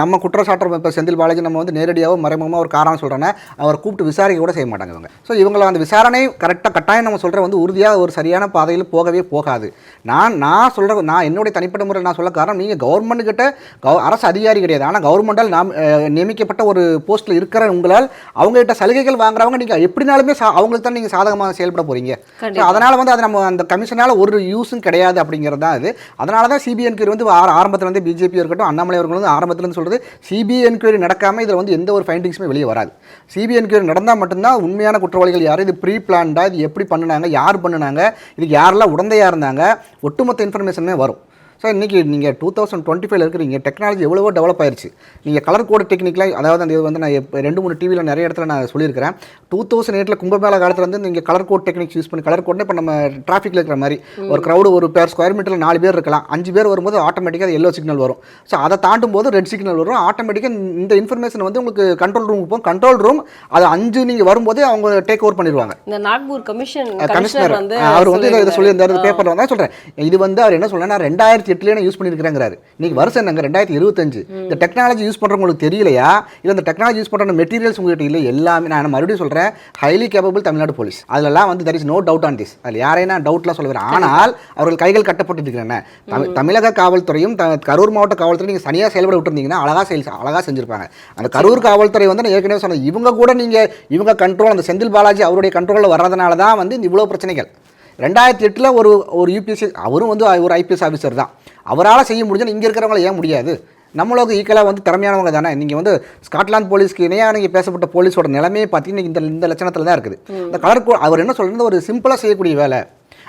நம்ம குற்றச்சாட்டு இப்போ செந்தில் பாலாஜி நம்ம வந்து நேரடியாகவோ மறைமுகமாக ஒரு காரணம் சொல்கிறேன்னா அவர் கூப்பிட்டு விசாரிக்க கூட செய்ய மாட்டாங்க இவங்க. ஸோ இவங்களை அந்த விசாரணை கரெக்டாக கட்டாயம் நம்ம சொல்கிற வந்து உறுதியாக ஒரு சரியான பாதையில் போகவே போகாது. நான் நான் சொல்கிற நான் என்னுடைய தனிப்பட்ட முறையில் நான் சொல்ல காரணம் நீங்கள் கவர்மெண்ட் கிட்ட கவ அரசு அதிகாரி கிடையாது. ஆனால் கவர்மெண்டால் நாம் நியமிக்கப்பட்ட ஒரு போஸ்ட்டில் இருக்கிற உங்களால் அவங்ககிட்ட சலுகைகள் வாங்குறவங்க நீங்கள் எப்படினாலுமே சா அவங்களுக்கு தான் நீங்கள் சாதகமாக செயல்பட போகிறீங்க கண்டிப்பா. அதனால் வந்து அது நம்ம அந்த கமிஷனால் ஒரு யூஸும் கிடையாது அப்படிங்கிறது தான் இது. அதனால தான் சிபிஐ என்கொயரி வந்து ஆரம்பத்தில் வந்து இருந்து பிஜேபி இருக்கட்டும் அண்ணாமலை அவர்கள் வந்து ஆரம்பத்தில் சொல்கிறது சிபிஐ என்கொயரி நடக்காமல் இதில் வந்து எந்த ஒரு ஃபைண்டிங்ஸுமே வெளியே வராது. சிபிஐ என்கொயரி நடந்தால் மட்டும்தான் உண்மையான குற்றவாளிகள் யார் இது ப்ரீ பிளான்டாக இது எப்படி பண்ணினாங்க யார் பண்ணுனாங்க இதுக்கு யாரெல்லாம் உடந்தையாக இருந்தாங்க ஒட்டுமொத்த இன்ஃபர்மேஷனுமே வரும். ஸோ இன்றைக்கி நீங்கள் டூ தௌசண்ட் டுவெண்ட்டி ஃபைவ்ல இருக்கிறீங்க டெக்னாலஜி எவ்வளவோ டெவலப் ஆயிருச்சு. நீங்கள் கலர் கோடு டெக்னிக்லாம் அதாவது அந்த இது வந்து நான் ரெண்டு மூணு டிவியில் நிறைய இடத்துல நான் சொல்லியிருக்கிறேன். டூ தௌசண்ட் எயிட்டில் கும்பமேளா காலத்தில் வந்து நீங்கள் கலர் கோட் டெக்னிக்ஸ் யூஸ் பண்ணி கலர் கோட்னு இப்போ நம்ம டிராஃபிக்கில் இருக்கிற மாதிரி ஒரு க்ரௌடு ஒரு பேர் ஸ்கொயர் மீட்டரில் நாலு பேர் இருக்கலாம். அஞ்சு பேர் வரும்போது ஆட்டோமேட்டிக்காக எல்லோ சிக்னல் வரும். ஸோ அதை தாண்டும் போது ரெட் சிக்னல் வரும் ஆட்டோமேட்டிக்காக இந்த இன்ஃபர்மேஷன் வந்து உங்களுக்கு கண்ட்ரோல் ரூமுக்கு போகும். கண்ட்ரோல் ரூம் அது அஞ்சு நீங்கள் வரும்போதே அவங்க டேக் ஓவர் பண்ணிடுவாங்க. இந்த நாக்பூர் கமிஷன் கமிஷனர் அவர் வந்து இதை சொல்லியிருந்தாரு. பேப்பரில் வந்து சொல்கிறேன் இது வந்து அவர் என்ன சொல்றேன்னா ரெண்டாயிரத்தி எட்டுலேயே யூஸ் பண்ணியிருக்கிறேங்கிறாரு. இன்னைக்கு வருஷம் என்னங்க? ரெண்டாயிரத்தி இருபத்தஞ்சு. இந்த டெக்னாலஜி யூஸ் பண்ணுறவங்களுக்கு தெரியலையா? இல்லை இந்த டெக்னாலஜி யூஸ் பண்ணுற மெட்டீரியல்ஸ் உங்ககிட்ட இல்லை எல்லாமே நான் மறுபடியும் சொல்கிறேன் ஹைலி கேப்பபிள் தமிழ்நாடு போலீஸ் அதிலலாம் வந்து there is no doubt on this அதில் யாரையும் நான் டவுட்லாம் சொல்லுவேன் ஆனால் அவர்கள் கைகள் கட்டப்பட்டு இருக்கிறேன் தமிழ் தமிழக காவல்துறையும் கரூர் மாவட்ட காவல்துறை நீங்கள் சரியாக செயல்பட விட்டுருந்தீங்கன்னா அழகாக செயல் அழகாக செஞ்சிருப்பாங்க. அந்த கரூர் காவல்துறை வந்து நான் ஏற்கனவே சொன்னேன். இவங்க கூட நீங்கள் இவங்க கண்ட்ரோல் அந்த செந்தில் பாலாஜி அவருடைய கண்ட்ரோலில் வர்றதுனால தான் வந்து இவ்வளோ பிரச்சனைகள். ரெண்டாயிரத்தி எட்டில் ஒரு ஒரு யூபிஎஸ்சி அவரும் வந்து ஒரு ஐபிஎஸ் ஆஃபீஸர் தான். அவரால் செய்ய முடிஞ்சுன்னு இங்கே இருக்கிறவங்கள ஏன் முடியாது? நம்மளுக்கு ஈக்குவலாக வந்து திறமையானவங்க தானே? நீங்கள் வந்து ஸ்காட்லாந்து போலீஸ்க்கு இணையாக நீங்கள் பேசப்பட்ட போலீஸோட நிலைமையை பார்த்தீங்கன்னா இந்த இந்த லட்சணத்தில் தான் இருக்குது. இந்த கலர் அவர் என்ன சொல்கிறது ஒரு சிம்பிளாக செய்யக்கூடிய வேலை.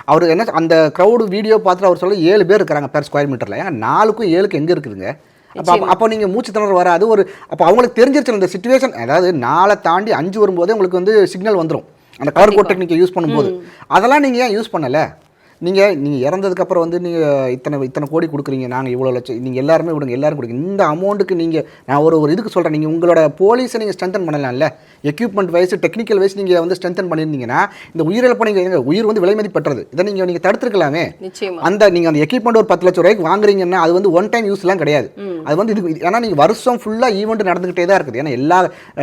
அவர் என்ன அந்த க்ரௌடு வீடியோ பார்த்துட்டு அவர் சொல்ல ஏழு பேர் இருக்கிறாங்க பெர் ஸ்கொயர் மீட்டரில் ஏன்னா நாலுக்கும் ஏழுக்கு எங்கே இருக்குதுங்க? அப்போ அப்போ- நீங்கள் மூச்சு திணற வராது. ஒரு அப்போ அவங்களுக்கு தெரிஞ்சிருச்சு இந்த சுச்சுவேஷன் அதாவது நாளை தாண்டி அஞ்சு வரும்போதே உங்களுக்கு வந்து சிக்னல் வந்துடும் அந்த கவர் கோட் டெக்னிக்கை யூஸ் பண்ணும்போது. அதெல்லாம் நீங்கள் ஏன் யூஸ் பண்ணலை? நீங்கள் நீங்கள் இறந்ததுக்கப்புறம் வந்து நீங்கள் இத்தனை இத்தனை கோடி கொடுக்குறீங்க நாங்கள் இவ்வளோ லட்சம் நீங்கள் எல்லாருமே விடுங்க எல்லாரும் கொடுங்க. இந்த அமௌண்ட்டுக்கு நீங்கள் நான் ஒரு ஒரு இதுக்கு சொல்கிறேன் நீங்கள் உங்களோட போலீஸை நீங்கள் ஸ்ட்ரென்தன் பண்ணலாம்ல? எக்யூப்மெண்ட் வைஸ் டெக்னிக்கல் வைஸ் நீங்கள் வந்து ஸ்ட்ரென்தன் பண்ணியிருந்தீங்கன்னா இந்த உயிரிழப்பு நீங்கள் உயிர் வந்து விலை மதிப்பற்றது இதை நீங்கள் நீங்கள் தடுத்துருக்கலாமே? அந்த நீங்கள் அந்த எக்யூப்மெண்ட் ஒரு பத்து லட்சம் ரூபாய்க்கு வாங்குறீங்கன்னா அது வந்து ஒன் டைம் யூஸ்லாம் கிடையாது. அது வந்து இது ஏன்னா நீங்கள் வருஷம் ஃபுல்லாக ஈவெண்ட் நடந்துக்கிட்டே தான் இருக்குது. ஏன்னா எல்லா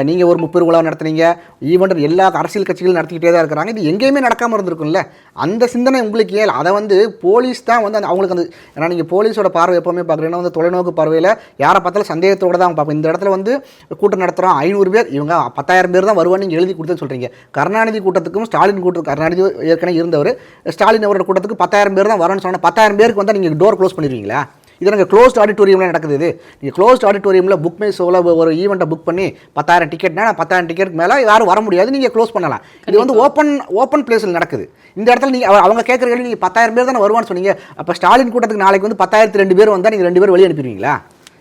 நீங்கள் ஒரு முப்பெரு விழா நடத்துனீங்க ஈவெண்ட் எல்லா அரசியல் கட்சிகளும் நடத்திக்கிட்டே தான் இருக்கிறாங்க. இது எங்கேயுமே நடக்காமல் இருந்திருக்கும்ல? அந்த சிந்தனை உங்களுக்கு ஏன் அதை வந்து போலீஸ் தான் வந்து அந்த அவங்களுக்கு அந்த ஏன்னா நீங்கள் போலீஸோட பார்வை எப்போவுமே பார்க்குறீங்கன்னா வந்து தொலைநோக்கு பார்வையில் யாரை பார்த்தாலும் சந்தேகத்தோட தான் பார்ப்போம் இந்த இடத்துல வந்து கூட்டம் நடத்துகிறோம் ஐநூறு பேர் இவங்க பத்தாயிரம் பேர் தான் வருவான்னு நீங்கள் எழுதி கொடுத்தேன்னு சொல்கிறீங்க கருணாநிதி கூட்டத்துக்கும் ஸ்டாலின் கூட்டம் கருணாநிதி ஏற்கனவே இருந்தவர் ஸ்டாலின் அவரோட கூட்டத்துக்கு பத்தாயிரம் பேர் தான் வரணும்னு சொன்னால் பத்தாயிரம் பேருக்கு வந்து நீங்கள் டோர் க்ளோஸ் பண்ணிடுவீங்களா? இது நாங்கள் க்ளோஸ்ட் ஆடிட்டோரியமில் நடக்குது இது. நீங்கள் க்ளோஸ்ட் ஆடிட்டோரியமில் புக் மை ஷோவில் ஒரு ஈவெண்ட்டை புக் பண்ணி பத்தாயிரம் டிக்கெட்னா பத்தாயிரம் டிக்கெட் மேலே யாரும் வர முடியாது நீங்கள் க்ளோஸ் பண்ணலாம். இது வந்து ஓப்பன் ஓப்பன் பிளேஸில் நடக்குது. இந்த இடத்துல நீங்கள் அவங்க கேட்குற கேள்வி நீங்கள் பத்தாயிரம் பேர் தானே வருவான்னு சொன்னீங்க. அப்போ ஸ்டாலின் கூட்டத்துக்கு நாளைக்கு வந்து பத்தாயிரத்து ரெண்டு பேர் வந்தால் நீங்கள் ரெண்டு பேர் வெளியே அனுப்பிடுவீங்களா?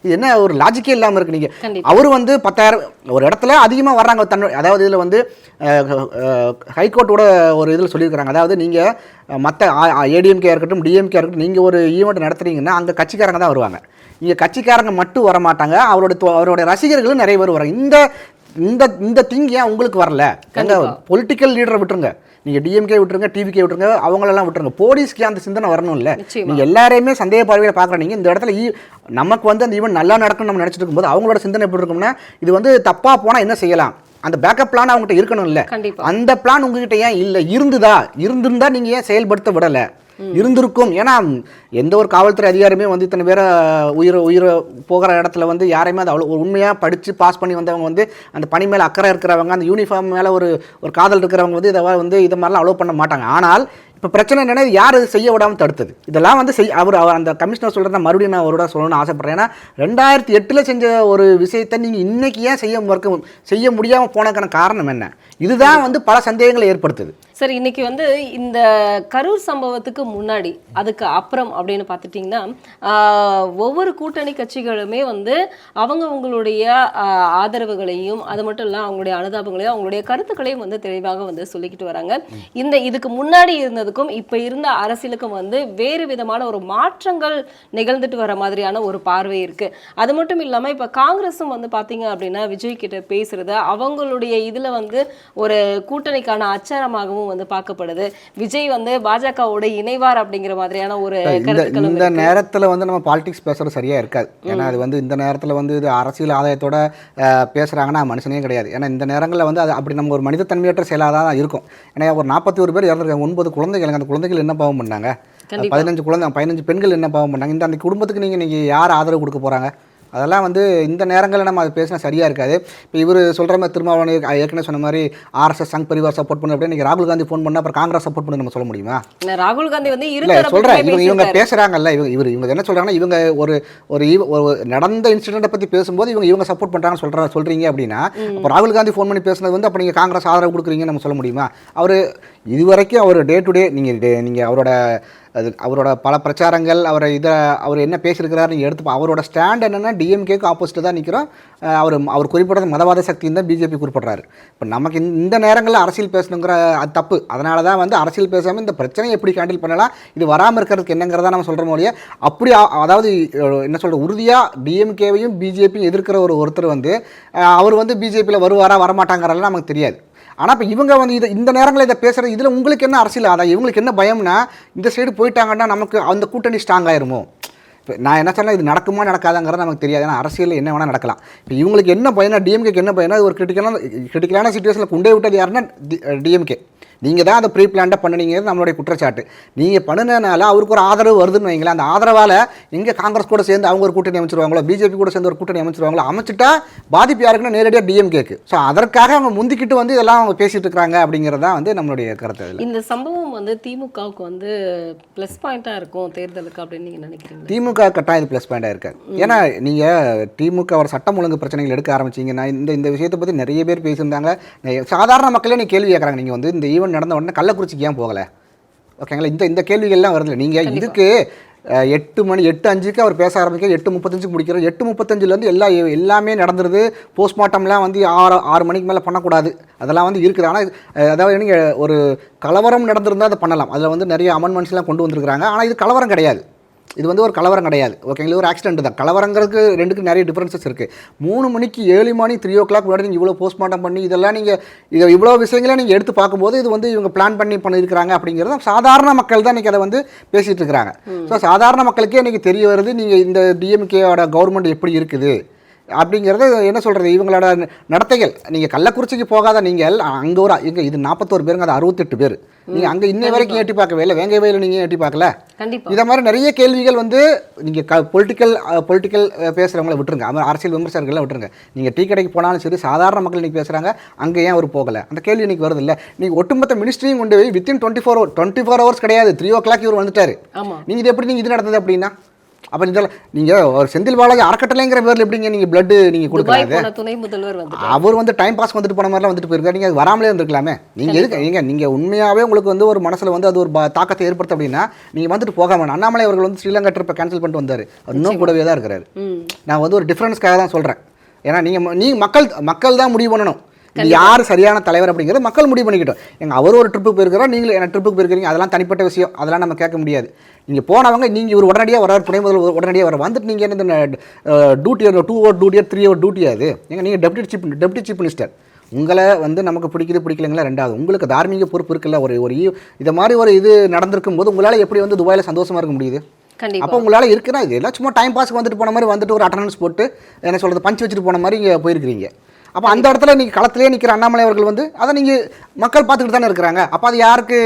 இது என்ன ஒரு லாஜிக்கே இல்லாமல் இருக்கு நீங்கள். அவர் வந்து பத்தாயிரம் ஒரு இடத்துல அதிகமாக வர்றாங்க தன்னோட அதாவது இதில் வந்து ஹைகோர்ட்டோட ஒரு இதில் சொல்லியிருக்கிறாங்க. அதாவது நீங்கள் மற்ற ஏடிஎம்கே இருக்கட்டும் டிஎம்கே இருக்கட்டும் நீங்கள் ஒரு ஈவெண்ட் நடத்துறீங்கன்னா அங்கே கட்சிக்காரங்க தான் வருவாங்க. இங்கே கட்சிக்காரங்க மட்டும் வர மாட்டாங்க அவரோட அவருடைய ரசிகர்களும் நிறைய பேர் வராங்க இந்த இந்த இந்த திங் ஏன் உங்களுக்கு வரல? எங்க கண்டிப்பா. பொலிட்டிக்கல் லீடரை விட்டுருங்க. நீங்கள் டிஎம்கே விட்டுருங்க டிவிகே விட்டுருங்க அவங்களெல்லாம் விட்டுருங்க. போலீஸ்க்கு அந்த சிந்தனை வரணும்ல. நிச்சயமா. நீங்கள் எல்லாரையுமே சந்தேக பார்வையில் பார்க்குற நீங்கள் இந்த இடத்துல நமக்கு வந்து அந்த ஈவெண்ட் நல்லா நடக்கும்னு நம்ம நினச்சிட்டு இருக்கும்போது அவங்களோட சிந்தனை எப்படி இருக்கும்னா இது வந்து தப்பாக போனால் என்ன செய்யலாம்? அந்த பேக்கப் பிளான் அவங்ககிட்ட இருக்கணும்ல. கண்டிப்பா. அந்த பிளான் உங்ககிட்ட ஏன் இல்லை? இருந்துதா? இருந்திருந்தா நீங்கள் ஏன் செயல்படுத்த விடலை? இருந்திருக்கும். ஏன்னா எந்த ஒரு காவல்துறை அதிகாரியுமே வந்து இத்தனை பேரை உயிர் உயிர் போகிற இடத்துல வந்து யாரையுமே அது அவ்வளோ உண்மையாக படித்து பாஸ் பண்ணி வந்தவங்க வந்து அந்த பணி மேலே அக்கறை இருக்கிறவங்க அந்த யூனிஃபார்ம் மேலே ஒரு ஒரு காதல் இருக்கிறவங்க வந்து இதை வந்து இதை மாதிரிலாம் அலோவ் பண்ண மாட்டாங்க. ஆனால் இப்போ பிரச்சனை என்னென்னா யார் செய்ய விடாமல் தடுத்தது? இதெல்லாம் வந்து செய் அவர் அவர் அந்த கமிஷனர் சொல்கிறத மறுபடியும் நான் அவரோட சொல்லணும்னு ஆசைப்பட்றேன். ஏன்னா ரெண்டாயிரத்தி எட்டில் செஞ்ச ஒரு விஷயத்தை நீங்கள் இன்றைக்கி ஏன் செய்ய மறுக்க செய்ய முடியாமல் போனதுக்கான காரணம் என்ன? இதுதான் வந்து பல சந்தேகங்களை ஏற்படுத்துது. சரி இன்னைக்கு வந்து இந்த கரூர் சம்பவத்துக்கு முன்னாடி அதுக்கு அப்புறம் அப்படின்னு பார்த்துட்டிங்கன்னா ஒவ்வொரு கூட்டணி கட்சிகளுமே வந்து அவங்கவுங்களுடைய ஆதரவுகளையும் அது மட்டும் இல்லை அவங்களுடைய அனுதாபங்களையும் அவங்களுடைய கருத்துக்களையும் வந்து தெளிவாக வந்து சொல்லிக்கிட்டு வராங்க. இந்த இதுக்கு முன்னாடி இருந்ததுக்கும் இப்போ இருந்த அரசியலுக்கும் வந்து வேறு விதமான ஒரு மாற்றங்கள் நிகழ்ந்துட்டு வர மாதிரியான ஒரு பார்வை இருக்குது அது மட்டும் இல்லாமல் இப்போ காங்கிரஸும் வந்து பார்த்தீங்க அப்படின்னா விஜய் கிட்ட பேசுறது அவங்களுடைய இதில் வந்து ஒரு கூட்டணிக்கான அச்சாரமாகவும் வந்து பார்க்கப்படுது. விஜய் வந்து பாஜகவோட இணைவார் அப்படிங்கிற மாதிரியான ஒரு இந்த. நேரத்தில் வந்து நம்ம பாலிடிக்ஸ் பேசுறது சரியா இருக்காது. ஏன்னா அது வந்து இந்த நேரத்தில் வந்து இது அரசியல் ஆதாயத்தோட பேசுறாங்கன்னா மனுஷனே கிடையாது. ஏன்னா இந்த நேரங்களில் வந்து அது அப்படி நம்ம ஒரு மனிதத்தன்மையற்ற செயலாக தான் இருக்கும். ஏன்னா ஒரு நாற்பத்தி ஒரு பேர் இறந்துருக்காங்க. ஒன்பது குழந்தைகள். அந்த குழந்தைகள் என்ன பாவம் பண்ணாங்க. பதினஞ்சு குழந்தை பதினஞ்சு பெண்கள் என்ன பாவம் பண்ணாங்க? இந்த அந்த குடும்பத்துக்கு நீங்கள் நீங்கள் யார் ஆதரவு கொடுக்க போகிறாங்க அதெல்லாம் வந்து இந்த நேரங்களில் நம்ம அது பேசினா சரியாக இருக்காது. இப்போ இவர் சொல்கிற மாதிரி திருமாவளவன் ஏற்கனவே சொன்ன மாதிரி ஆர்எஸ்எஸ் சங் பரிவார் சப்போர்ட் பண்ணு அப்படின்னு ராகுல் காந்தி ஃபோன் பண்ணால் அப்புறம் காங்கிரஸ் சப்போர்ட் பண்ணு நம்ம சொல்ல முடியுமா? ராகுல் காந்தி வந்து இல்ல தரப்புமே இவங்க இவங்க பேசியிருக்காரு. பேசுறாங்கல்ல இவங்க இவர் இவங்க என்ன சொல்றாங்கன்னா இவங்க ஒரு ஒரு ஒரு நடந்த இன்சிடென்ட்டை பத்தி பேசும்போது இவங்க இவங்க சப்போர்ட் பண்றாங்கன்னு சொல்ற சொல்றீங்க அப்படின்னா அப்போ ராகுல் காந்தி ஃபோன் பண்ணி பேசுனது வந்து அப்போ நீங்க காங்கிரஸ் ஆதரவு கொடுக்குறீங்கன்னு நம்ம சொல்ல முடியுமா? அவர் இதுவரைக்கும் அவர் டே டு டே நீங்க டே- நீங்க அவரோட அது அவரோட பல பிரச்சாரங்கள் அவரை இதை அவர் என்ன பேசியிருக்கிறாருன்னு எடுத்து அவரோட ஸ்டாண்ட் என்னென்னா டிஎம்கேக்கு ஆப்போசிட்டில் தான் நிற்கிறோம் அவர் அவர் குறிப்பிட்ட மதவாத சக்தின்னு தான் பிஜேபி குறிப்பிட்றாரு. இப்போ நமக்கு இந்த- இந்த நேரங்களில் அரசியல் பேசணுங்கிற அது தப்பு. அதனால தான் வந்து அரசியல் பேசாமல் இந்த பிரச்சனையை எப்படி ஹேண்டில் பண்ணலாம் இது வராமல் இருக்கிறதுக்கு என்னங்கிறதா நம்ம சொல்கிற மொழியே அப்படி அதாவது என்ன சொல்கிற உறுதியாக டிஎம்கேவையும் பிஜேபியும் எதிர்க்கிற ஒரு ஒருத்தர் வந்து அவர் வந்து பிஜேபியில் வருவாரா வரமாட்டாங்கிறதெல்லாம் நமக்கு தெரியாது. ஆனால் இப்போ இவங்க வந்து இதை இந்த நேரங்களில் இதை பேசுகிறது இதில் உங்களுக்கு என்ன அரசியல் ஆதாயம்? இவங்களுக்கு என்ன பயம்னா இந்த சைடு போயிட்டாங்கன்னா நமக்கு அந்த கூட்டணி ஸ்ட்ராங் ஆயிருமோ? இப்போ நான் என்ன சொன்னேன் இது நடக்குமா நடக்காதாங்கிறது நமக்கு தெரியாது. ஏன்னா அரசியலில் என்ன வேணால் நடக்கலாம். இப்போ இவங்களுக்கு என்ன பயனா டிஎம்கேக்கு என்ன பயனா ஒரு கிரிட்டிக்கலான கிரிட்டிக்கலான சுச்சுவேஷனில் கொண்டே விட்டது யாருன்னா டிஎம்கே நீங்கள் தான் அதை ப்ரீ பிளான்டாக பண்ணுனீங்கிறது நம்மளுடைய குற்றச்சாட்டு. நீங்கள் பண்ணினதுனால அவருக்கு ஒரு ஆதரவு வருதுன்னு வைங்களேன். அந்த ஆதரவால் எங்கே காங்கிரஸ் கூட சேர்ந்து அவங்க ஒரு கூட்டணி அமைச்சிருவாங்களோ பிஜேபி கூட சேர்ந்து ஒரு கூட்டணி அமைச்சிருவாங்களோ அமைச்சிட்டா பாதிப்பு யாருக்குன்னா நேரடியாக டிஎம்கேக்கு ஸோ அதற்காக அவங்க முந்திக்கிட்டு வந்து இதெல்லாம் அவங்க பேசிட்டு இருக்காங்க அப்படிங்கிறது தான் வந்து நம்மளுடைய கருத்து இந்த சம்பவம் வந்து திமுகவுக்கு வந்து ப்ளஸ் பாயிண்டா இருக்கும் தேர்தலுக்கு அப்படின்னு நீங்க நினைக்கிறீங்களா? திமுக கட்டாயம் இது ப்ளஸ் பாயிண்டாக இருக்காது. ஏன்னா நீங்கள் திமுக ஒரு சட்டம் ஒழுங்கு பிரச்சனைகள் எடுக்க ஆரம்பிச்சீங்கன்னா இந்த இந்த விஷயத்தை பற்றி நிறைய பேர் பேசியிருந்தாங்க. சாதாரண மக்களே நீ கேள்வி கேட்குறாங்க. நீங்கள் வந்து இந்த ஈவெண்ட் நடந்த உடனே கள்ளக்குறிச்சிக்கு ஏன் போகலை? ஓகேங்களா இந்த இந்த கேள்விகள்லாம் வருதுல்ல. நீங்கள் இதுக்கு எட்டு மணி எட்டு அஞ்சுக்கு அவர் பேச ஆரம்பிக்க எட்டு முப்பத்தஞ்சுக்கு முடிக்கிறார். எட்டு முப்பத்தஞ்சுலேருந்து எல்லா எல்லாமே நடந்துருது. போஸ்ட்மார்ட்டம்லாம் வந்து ஆறு ஆறு மணிக்கு மேலே பண்ணக்கூடாது. அதெல்லாம் வந்து இருக்குது. ஆனால் அதாவது நீங்கள் ஒரு கலவரம் நடந்திருந்தால் அதை பண்ணலாம். அதில் வந்து நிறைய அமெண்ட்மெண்ட்ஸ்லாம் கொண்டு வந்திருக்கிறாங்க. ஆனால் இது கலவரம் கிடையாது. இது வந்து ஒரு கலவரம் கிடையாது. ஓகேங்களா ஒரு ஆக்சிடென்ட் தான். கலவரங்கிறதுக்கு ரெண்டுக்கு நிறைய டிஃப்ரென்சஸ் இருக்குது மூணு மணிக்கு ஏழு மணி த்ரீ ஓ கிளாக் முன்னாடி நீங்கள் இவ்வளோ போஸ்ட்மார்ட்டம் பண்ணி இதெல்லாம் நீங்கள் இது இவ்வளோ விஷயங்களை நீங்கள் எடுத்து பார்க்கும்போது இது வந்து இவங்க பிளான் பண்ணி பண்ணியிருக்கிறாங்க அப்படிங்கிறது சாதாரண மக்கள் தான் இன்றைக்கி அதை வந்து பேசிகிட்டு இருக்கிறாங்க. ஸோ சாதாரண மக்களுக்கே இன்றைக்கி தெரிய வருது நீங்கள் இந்த டிஎம்கேயோட கவர்மெண்ட் எப்படி இருக்குது? அப்படிங்கிறது என்ன சொல்கிறது இவங்களோட நடத்தைகள். நீங்கள் கள்ளக்குறிச்சிக்கு போகாத நீங்கள் அங்கே ஒரு இங்கே இது நாற்பத்தோரு பேருங்க அது அறுபத்தெட்டு பேர். நீங்கள் அங்கே இன்னை வரைக்கும் எட்டி பார்க்கவே இல்லை. வேங்கை வயலில் நீங்கள் எட்டி பார்க்கல. இதை மாதிரி நிறைய கேள்விகள் வந்து நீங்கள் க பொலிட்டிக்கல் பொலிட்டிக்கல் பேசுகிறவங்கள விட்டுருங்க. அது அரசியல் விமர்சகர்கள்லாம் விட்டுருங்க. நீங்கள் டீ கடைக்கு போனாலும் சரி சாதாரண மக்கள் இன்றைக்கி பேசுகிறாங்க அங்கே ஏன் அவர் போகலை? அந்த கேள்வி இன்னைக்கு வருது இல்லை. நீங்கள் ஒட்டுமொத்த மினிஸ்ட்ரியும் கொண்டு போய் within twenty four twenty four hours கிடையாது. த்ரீ ஓ கிளாக் இவர் வந்துட்டார். நீங்கள் இது எப்படி நீங்கள் இது நடந்தது அப்படின்னா? அப்போ இதெல்லாம் நீங்கள் ஒரு செந்தில் பாலாஜி அறக்கட்டளைங்கிற பேரில் எப்படிங்க நீங்கள் பிளட்டு நீங்கள் துணை முதல்வர் வந்து அவர் வந்து டைம் பாஸ் வந்துட்டு போன மாதிரிலாம் வந்துட்டு போயிருக்காரு. நீங்கள் வராமலே இருந்திருக்கலாமே. நீங்கள் எதுக்கு நீங்கள் நீங்கள் உண்மையாகவே உங்களுக்கு வந்து ஒரு மனசில் வந்து அது ஒரு தாக்கத்தை ஏற்படுத்த அப்படின்னா நீங்கள் வந்துட்டு போகாம அண்ணாமலை அவர்கள் வந்து ஸ்ரீலங்கா ட்ரிப்பை கேன்சல் பண்ணிட்டு வந்தார். இன்னும் கூடவே தான் இருக்கிறாரு நான் வந்து ஒரு டிஃப்ரென்ஸ்க்காக தான் சொல்கிறேன் ஏன்னா நீங்கள் நீ மக்கள் மக்கள் தான் முடிவு பண்ணணும். யார் சரியான தலைவர் அப்படிங்கிறது மக்கள் முடிவு பண்ணிக்கிட்டோம். எங்க அவர் ஒரு ட்ரிப்புக்கு போயிருக்கிறோம் நீங்களும் என்ன ட்ரிப்புக்கு போயிருக்கிறீங்க? அதெல்லாம் தனிப்பட்ட விஷயம். அதெல்லாம் நம்ம கேட்க முடியாது. நீங்கள் போனவங்க நீங்கள் இவர் உடனடியாக வரார் துணை முதல் உடனடியாக வர வந்துட்டு நீங்கள் என்ன duty two over duty three over duty அது? எங்க நீங்கள் deputy chief deputy chief minister உங்களை வந்து நமக்கு பிடிக்குது பிடிக்கலங்களா? ரெண்டாவது உங்களுக்கு தார்மீக பொறுப்பு இருக்குல்ல? ஒரு ஒரு இதை மாதிரி ஒரு இது நடந்திருக்கும் போது உங்களால் எப்படி வந்து துபாயில் சந்தோஷமா இருக்க முடியுது? அப்போ உங்களால் இருக்குன்னா இது எல்லாம் சும்மா டைம் பாஸ்க்கு வந்துட்டு போன மாதிரி வந்துட்டு ஒரு அட்டண்டன்ஸ் போட்டு என்ன சொல்கிறது பஞ்ச் வச்சுட்டு போன மாதிரி இங்கே போயிருக்கிறீங்க. அப்போ அந்த இடத்துல நீங்கள் களத்திலே நிற்கிற அண்ணாமலை அவர்கள் வந்து அதை நீங்கள் மக்கள் பார்த்துக்கிட்டு தானே இருக்கிறாங்க. அப்போ அது யாருக்கு?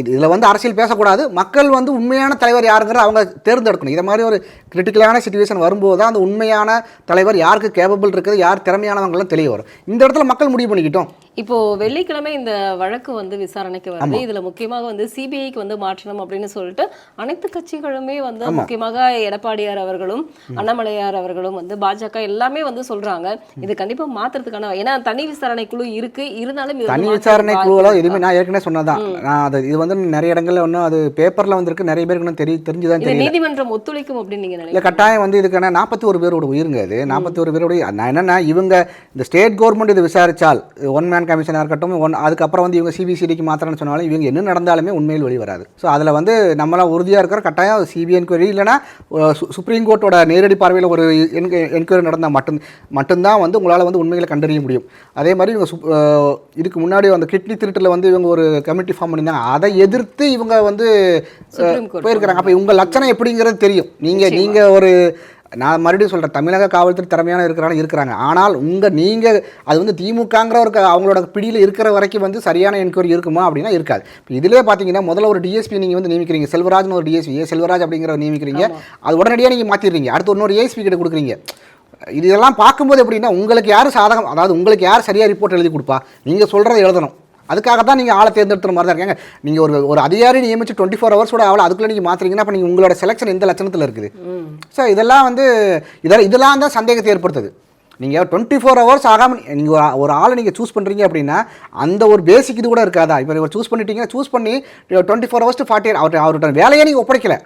இது இதில் வந்து அரசியல் பேசக்கூடாது. மக்கள் வந்து உண்மையான தலைவர் யாருங்கிறத அவங்க தேர்ந்தெடுக்கணும். இதை மாதிரி ஒரு கிரிட்டிக்கலான சுச்சுவேஷன் வரும்போது தான் அந்த உண்மையான தலைவர் யாருக்கு கேபபிள் இருக்குது யார் திறமையானவங்களாம் தெரிய வரும். இந்த இடத்துல மக்கள் முடிவு பண்ணிக்கிட்டோம். இப்போ வெள்ளிக்கிழமை இந்த வழக்கு வந்து விசாரணைக்கு வருது. இதுல முக்கியமாக வந்து சிபிஐக்கு வந்து மாற்றணும் அப்படின்னு சொல்லிட்டு அனைத்து கட்சிகளுமே வந்து முக்கியமாக எடப்பாடியார் அவர்களும் அண்ணாமலையார் அவர்களும் வந்து பாஜக எல்லாமே வந்து சொல்றாங்க. இது கண்டிப்பா மாத்துறதுக்கான ஏன்னா தனி விசாரணை குழு இருக்கு. இருந்தாலும் தனி விசாரணை வாய்ப்பு குழுவில் இருக்கு. எதுவுமே நான் ஏற்கனவே சொன்னதான் நான் அது இது வந்து நிறைய இடங்கள்ல ஒன்றும் அது பேப்பரில் வந்திருக்கு. நிறைய பேருக்கு இன்னும் தெரிய தெரிஞ்சுதான் இது தெரியல. நீதிமன்றம் ஒத்துழைக்கும் அப்படின்னு நீங்க நினைக்கிறீங்க? கட்டாயம் வந்து இதுக்கான நாற்பத்தி ஒரு பேரோட உயிருங்க அது. நாற்பத்தி ஒரு பேரோட நான் என்னன்னா இவங்க இந்த ஸ்டேட் கவர்மெண்ட் இது விசாரிச்சால் ஒன் மேன் கமிஷனாக இருக்கட்டும் ஒன் அதுக்கப்புறம் வந்து இவங்க சிபிசிடிக்கு மாத்திரம்னு சொன்னாலும் இவங்க என்ன நடந்தாலுமே உண்மையில் வெளி வராது ஸோ அதில் வந்து நம்மளாம் உறுதியாக இருக்கிற கட்டாயம் சிபிஐ என்கொயரி சு- சுப்ரீம் கோர்ட்டோட நேரடி பார்வையில் ஒரு என்கொயரி நடந்தால் மட்டும் மட்டும்தான் வந்து உங்களால் வந்து உண்மைகளை கண்டறிய முடியும். அதே மாதிரி இவங்க இதுக்கு முன்னாடி அந்த கிட்னி திருட்டில் வந்து இவங்க ஒரு கமிட்டி ஃபார்ம் பண்ணியிருந்தாங்க. அதை எதிர்த்து இவங்க வந்து போயிருக்கிறாங்க. அப்போ உங்கள் லட்சணம் எப்படிங்கிறது தெரியும். நீங்கள் நீங்கள் ஒரு நான் மறுபடியும் சொல்கிறேன் தமிழக காவல்துறை திறமையான இருக்கிறாங்க இருக்கிறாங்க. ஆனால் உங்கள் நீங்கள் அது வந்து திமுகங்கிற ஒரு அவங்களோட பிடியில் இருக்கிற வரைக்கும் வந்து சரியான என்கொயரி இருக்குமா அப்படின்னா இருக்காது. இப்போ இதிலே பார்த்தீங்கன்னா முதல்ல ஒரு டிஎஸ்பி நீங்கள் வந்து நியமிக்கிறீங்க செல்வராஜ்னு ஒரு டிஎஸ்பி ஏ செல்வராஜ் அப்படிங்கிற நியமிக்கிறீங்க. அது உடனடியாக நீங்கள் மாற்றிடுறீங்க அடுத்து இன்னொரு ஏஎஸ்பி கிட்ட கொடுக்குறீங்க. இது இதெல்லாம் பார்க்கும்போது எப்படின்னா உங்களுக்கு யார் சாதகம் அதாவது உங்களுக்கு யார் சரியாக ரிப்போர்ட் எழுதி கொடுப்பா? நீங்கள் சொல்கிறத எழுதணும். அதுக்காக தான் நீங்கள் ஆளை தேர்ந்தெடுத்துற மாதிரி தான் இருக்காங்க நீங்கள் ஒரு ஒரு அதிகாரி நியமிச்சு டுவெண்ட்டி ஃபோர் ஹவர்ஸோட ஆவலை அதுக்குள்ளே நீங்கள் மாற்றுறீங்கன்னா அப்போ நீங்கள் உங்களோட செலெக்ஷன் எந்த லட்சணத்தில் இருக்குது? ஸோ இதெல்லாம் வந்து இதெல்லாம் இதெல்லாம் தான் சந்தேகத்தை ஏற்படுத்துது. நீங்கள் டுவெண்ட்டி ஃபோர் ஹவர்ஸ் ஆகாமல் நீங்கள் ஒரு ஆளை நீங்கள் சூஸ் பண்ணுறீங்க அப்படின்னா அந்த ஒரு பேசிக் இது கூட இருக்காதா? இப்போ ஒரு சூஸ் பண்ணிட்டீங்கன்னா சூஸ் பண்ணி டுவெண்ட்டி ஃபோர் ஹவர்ஸ் ஃபார்ட்டி அவர் அவர்கிட்ட வேலையை நீங்கள் ஒப்படைக்கல.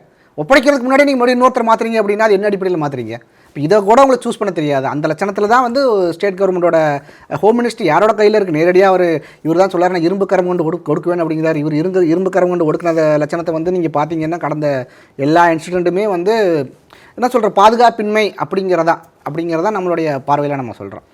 ஒப்படைக்கிறதுக்கு முன்னாடி நீங்கள் மறுபடியும் இன்னொருத்தர் மாற்றுறீங்க அப்படின்னா அது என்ன அடிப்படையில் மாற்றுறீங்க இப்போ இதை கூட உங்களுக்கு சூஸ் பண்ண தெரியாது. அந்த லட்சணத்தில் தான் வந்து ஸ்டேட் கவர்மெண்ட்டோட ஹோம் மினிஸ்டர் யாரோட கையில் இருக்குது நேரடியாக அவர் இவர் தான் சொல்லார் நான் இரும்பு கரம் கொண்டு கொடுக்க கொடுக்குவேன் அப்படிங்கிறார். இவர் இருந்து இரும்பு கரம் கொண்டு கொடுக்குற லட்சணத்தை வந்து நீங்கள் பார்த்தீங்கன்னா கடந்த எல்லா இன்சிடெண்ட்டுமே வந்து என்ன சொல்கிற பாதுகாப்பின்மை அப்படிங்கிறதா அப்படிங்கிறதா நம்மளுடைய பார்வையில் நம்ம சொல்கிறோம்